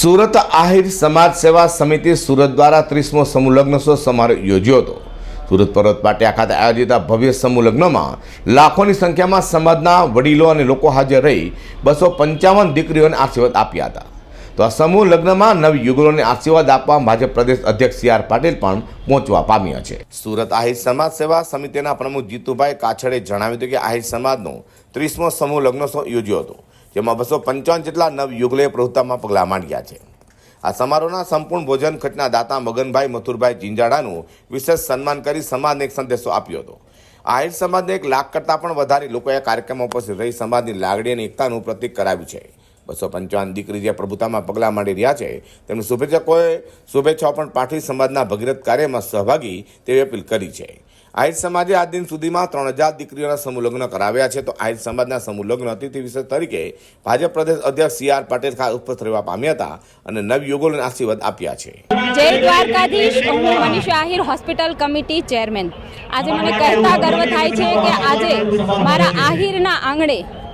સુરત આહિર સમાજ સેવા સમિતિ સુરત દ્વારા ત્રીસમો સમૂહ લગ્નોત્સવ સમારોહ યોજ્યો હતો. સુરત પર્વત પાટિયા ખાતે આયોજિત ભવ્ય સમૂહ લગ્નમાં લાખોની સંખ્યામાં સમાજના વડીલો અને લોકો હાજર રહી બસો પંચાવન દીકરીઓને આશીર્વાદ આપ્યા હતા. તો આ સમૂહ લગ્નમાં નવ યુગલોને આશીર્વાદ આપવા ભાજપ પ્રદેશ અધ્યક્ષ સી આર પાટીલ પણ પહોંચવા પામ્યા છે. સુરત આહિર સમાજ સેવા સમિતિના પ્રમુખ જીતુભાઈ કાછડે જણાવ્યું હતું કે આહિર સમાજનો ત્રીસમો સમૂહ લગ્નોત્સવ યોજ્યો હતો. જેમાં બસો પંચાવન જેટલા નવ યુગલોએ પ્રવૃત્તામાં પગલાં માંડ્યા છે. આ સમારોહના સંપૂર્ણ ભોજન ખર્ચના દાતા મગનભાઈ મથુરભાઈ જિંજાડાનું વિશેષ સન્માન કરી સમાજને એક સંદેશો આપ્યો હતો. આહિર સમાજને એક લાખ કરતાં પણ વધારે લોકોએ કાર્યક્રમમાં ઉપસ્થિત રહી સમાજની લાગણી અને એકતાનું પ્રતીક કરાવ્યું છે. બસો પંચાવન દીકરી જે પ્રભુતામાં પગલાં માંડી રહ્યા છે તેમણે શુભેચ્છકોએ શુભેચ્છાઓ પણ પાઠવી સમાજના ભગીરથ કાર્યમાં સહભાગી તેવી અપીલ કરી છે. આહિર સમાજે આજ દિન સુધીમાં ત્રણ હજાર દીકરીઓના સમૂહ લગ્ન કરાવ્યા છે. તો આહિર સમાજના સમૂહ લગ્ન અતિથિ વિશેષ તરીકે ભાજપ પ્રદેશ અધ્યક્ષ સી આર પટેલ ખાસ ઉપસ્થિત રહેવા પામ્યા હતા અને નવ યુગોને આશીર્વાદ આપ્યા છે. જય દ્વારકાધીશ. હું Manisha Ahir, hospital committee chairman. આજે મને કહેતા ગર્વ થાય છે કે આજે મારા આહિરના આંગણે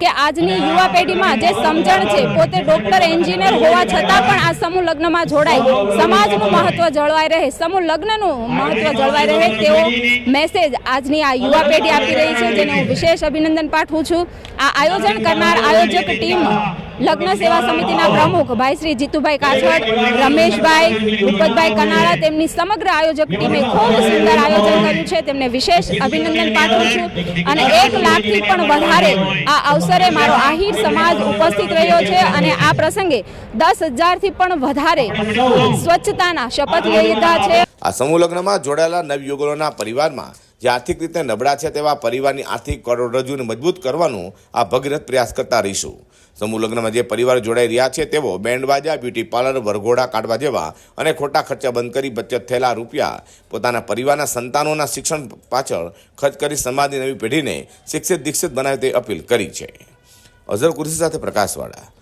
કે આજની યુવા પેઢીમાં જે સમજણ છે, પોતે ડોક્ટર, એન્જિનિયર હોવા છતાં પણ આ સમૂહ લગ્નમાં જોડાય. સમાજનું મહત્વ જળવાઈ રહે, સમૂહ લગ્નનું મહત્વ જળવાઈ રહે તેવો મેસેજ આજની આ યુવા પેઢી આપી રહી છે, જેને હું વિશેષ અભિનંદન પાઠવું છું. આ આયોજન કરનાર આયોજક ટીમ લગ્ન સેવા સમિતિના પ્રમુખ ભાઈ શ્રી જીતુભાઈ કાછડ, રમેશભાઈ ભૂપતભાઈ કનાળા તેમની સમગ્ર આયોજક ટીમે ખૂબ સુંદર આયોજન કર્યું છે. તેમને વિશેષ અભિનંદન પાઠવું છું અને એક લાખથી પણ વધારે આ અવસરે મારો આહિર સમાજ ઉપસ્થિત રહ્યો છે અને આ પ્રસંગે દસ હજારથી પણ વધારે સ્વચ્છતાના શપથ લીધા છે. આ સમૂહ લગ્નમાં જોડાયેલા નવયુગલોના પરિવારમાં જે આર્થિક રીતે નબળા છે તેવા પરિવારની આર્થિક કરોડરજ્જુને મજબૂત કરવાનું આ ભગીરથ પ્રયાસ કરતા રહીશું. સમૂહ લગ્નમાં જે પરિવાર જોડાઈ રહ્યા છે તેઓ બેન્ડવાજા બ્યુટી પાર્લર, વરઘોડા કાઢવા જેવા અને ખોટા ખર્ચા બંધ કરી બચત થયેલા રૂપિયા પોતાના પરિવારના સંતાનોના શિક્ષણ પાછળ ખર્ચ કરી સમાજની નવી પેઢીને શિક્ષિત દીક્ષિત બનાવે તે અપીલ કરી છે. અઝર કુર્સી સાથે પ્રકાશવાળા.